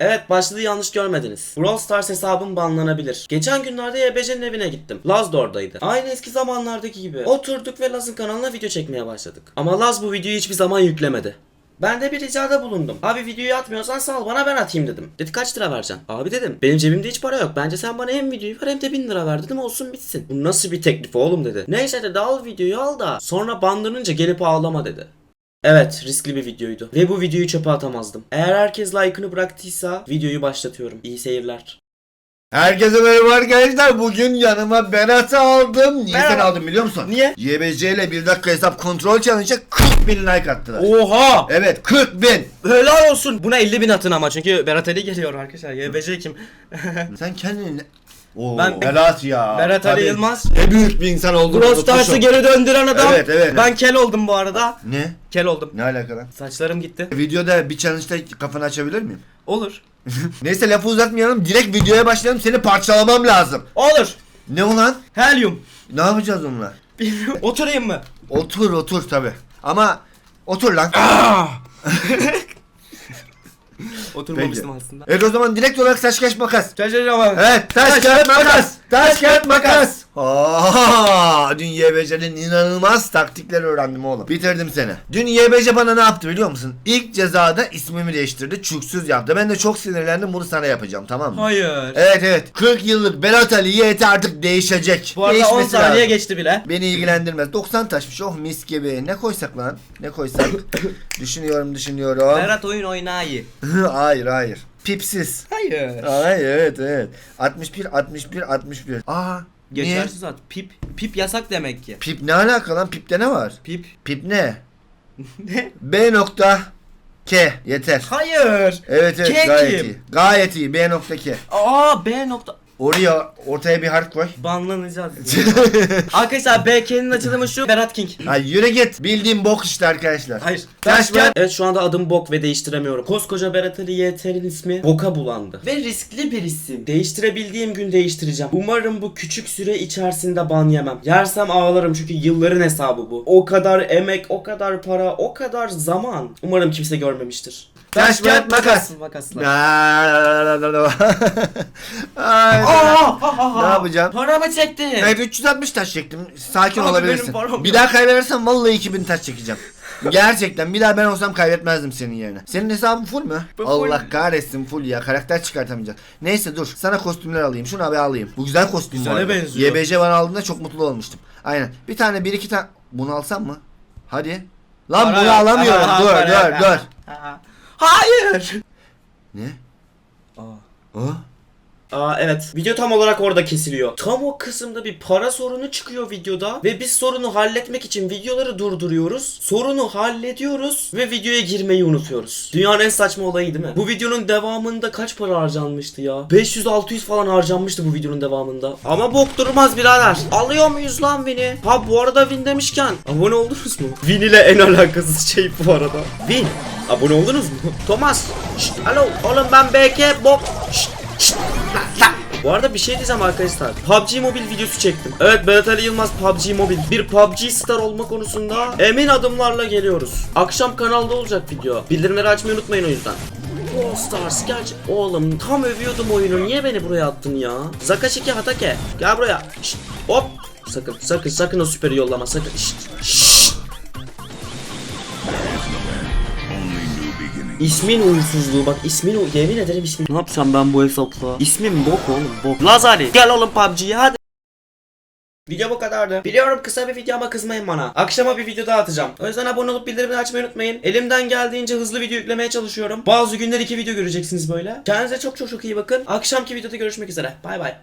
Evet başlığı yanlış görmediniz. Brawl Stars hesabım banlanabilir. Geçen günlerde YBC'nin evine gittim. Laz da oradaydı. Aynı eski zamanlardaki gibi. Oturduk ve Laz'ın kanalına video çekmeye başladık. Ama Laz bu videoyu hiçbir zaman yüklemedi. Ben de bir ricada bulundum. Abi videoyu atmıyorsan sal bana ben atayım dedim. Dedi kaç lira vereceksin? Abi dedim benim cebimde hiç para yok. Bence sen bana hem videoyu ver hem de 1000 lira ver dedim olsun bitsin. Bu nasıl bir teklif oğlum dedi. Neyse dedi al videoyu al da sonra bandlanınca gelip ağlama dedi. Evet riskli bir videoydu. Ve bu videoyu çöpe atamazdım. Eğer herkes like'ını bıraktıysa videoyu başlatıyorum. İyi seyirler. Herkese merhaba arkadaşlar. Bugün yanıma Berat'ı aldım. Niye Merhaba. sen aldın biliyor musun? Niye? YBC ile bir dakika hesap kontrol challenge'a 40 bin like attılar. Oha! Evet 40 bin. Helal olsun. Buna 50 bin atın ama çünkü Berat Ali geliyor arkadaşlar. YBC kim? sen kendini. Oo, Ben- Berat ya. Berat Ali Tabii. Yılmaz. Ne büyük bir insan olduğunu Brawl Stars'ı geri döndüren adam. Evet, evet. Ben kel oldum bu arada. Ne? Kel oldum. Ne alaka lan? Saçlarım gitti. Videoda bir challenge'da kafanı açabilir miyim? Olur. Neyse lafı uzatmayalım. Direkt videoya başlayalım. Seni parçalamam lazım. Olur. Ne ulan? Helyum. Ne yapacağız onunla? Bilmiyorum. Oturayım mı? Otur otur tabi. Ama otur lan. Oturmamıştım aslında. Evet o zaman direkt olarak taş kaç makas. Şaşıracağım. Evet taş kağıt makas. Taş kağıt makas. Aa, dün YBC'nin inanılmaz taktikleri öğrendim oğlum. Bitirdim seni. Dün YBC bana ne yaptı biliyor musun? İlk cezada ismimi değiştirdi. Çuksuz yaptı. Ben de çok sinirlendim. Bunu sana yapacağım tamam mı? Hayır. Evet evet. 40 yıllık Berat Ali YT artık değişecek. Bu arada 10 Değişmesi saniye lazım. geçti bile. Beni ilgilendirmez. 90 taşmış. Oh mis gibi. Ne koysak lan? Ne koysak? düşünüyorum düşünüyorum. Berat oyun oynayı. hayır hayır. Pipsiz. Hayır. Ay evet evet. 61 61 61. Aa. Niye? Geçersiz at. Pip. Pip yasak demek ki. Pip ne alaka lan? Pipte ne var? Pip. Pip ne? ne? B nokta K yeter. Hayır. Evet evet K gayet kim? iyi. Gayet iyi. B nokta K. Aa B nokta. Oraya ortaya bir harf koy. Banlanacağız. Arkadaşlar BK'nin açılımı şu. Berat King. Ay yürü git. Bildiğim bok işte arkadaşlar. Hayır. Taş kağıt. Evet şu anda adım Bok ve değiştiremiyorum. Koskoca Berat Ali YT'nin ismi Bok'a bulandı. Ve riskli bir isim. Değiştirebildiğim gün değiştireceğim. Umarım bu küçük süre içerisinde ban yemem. Yersem ağlarım çünkü yılların hesabı bu. O kadar emek, o kadar para, o kadar zaman. Umarım kimse görmemiştir. Taş, kağıt, makas. Makasla. Ay, Ne yapacağım? Paramı çekti. Evet 360 taş çektim. Sakin Abi olabilirsin. benim param Bir daha kaybedersem vallahi 2000 taş çekeceğim. Gerçekten bir daha ben olsam kaybetmezdim senin yerine. Senin hesabın full mü? Bu full. Allah kahretsin full ya. Karakter çıkartamayacak. Neyse dur. Sana kostümler alayım. Şunu abi alayım. Bu güzel kostüm Güzele arada. benziyor. YBC bana aldığında çok mutlu olmuştum. Aynen. Bir tane bir iki tane. Bunu alsam mı? Hadi. Lan Para bunu yok. alamıyorum. Aha, dur para dur yok. dur. Aa. Hayır. Ne? Aa. O? Aa evet. Video tam olarak orada kesiliyor. Tam o kısımda bir para sorunu çıkıyor videoda ve biz sorunu halletmek için videoları durduruyoruz. Sorunu hallediyoruz ve videoya girmeyi unutuyoruz. Dünyanın en saçma olayı değil mi? Bu videonun devamında kaç para harcanmıştı ya? 500-600 falan harcanmıştı bu videonun devamında. Ama bok durmaz birader. Alıyor muyuz lan Win'i? Ha bu arada Win demişken abone oldunuz mu? Win ile en alakasız şey bu arada. Win. Abone oldunuz mu? Thomas. Şşt, alo. Oğlum ben BK bok. Bu arada bir şey diyeceğim arkadaşlar. PUBG Mobile videosu çektim. Evet Berat Ali Yılmaz PUBG Mobile. Bir PUBG star olma konusunda emin adımlarla geliyoruz. Akşam kanalda olacak video. Bildirimleri açmayı unutmayın o yüzden. Brawl Stars gerçek. Oğlum tam övüyordum oyunu. Niye beni buraya attın ya? Zakaşiki Hatake. Gel buraya. Şşt, hop. Sakın sakın sakın o süperi yollama sakın. Şşt, şşt. İsmin uğursuzluğu bak ismin yemin ederim ismin. Ne yapacağım ben bu hesapla? İsmim bok oğlum bok. Lazali gel oğlum PUBG'ye hadi. Video bu kadardı. Biliyorum kısa bir video ama kızmayın bana. Akşama bir video daha atacağım. O yüzden abone olup bildirimleri açmayı unutmayın. Elimden geldiğince hızlı video yüklemeye çalışıyorum. Bazı günler iki video göreceksiniz böyle. Kendinize çok çok çok iyi bakın. Akşamki videoda görüşmek üzere. Bay bay.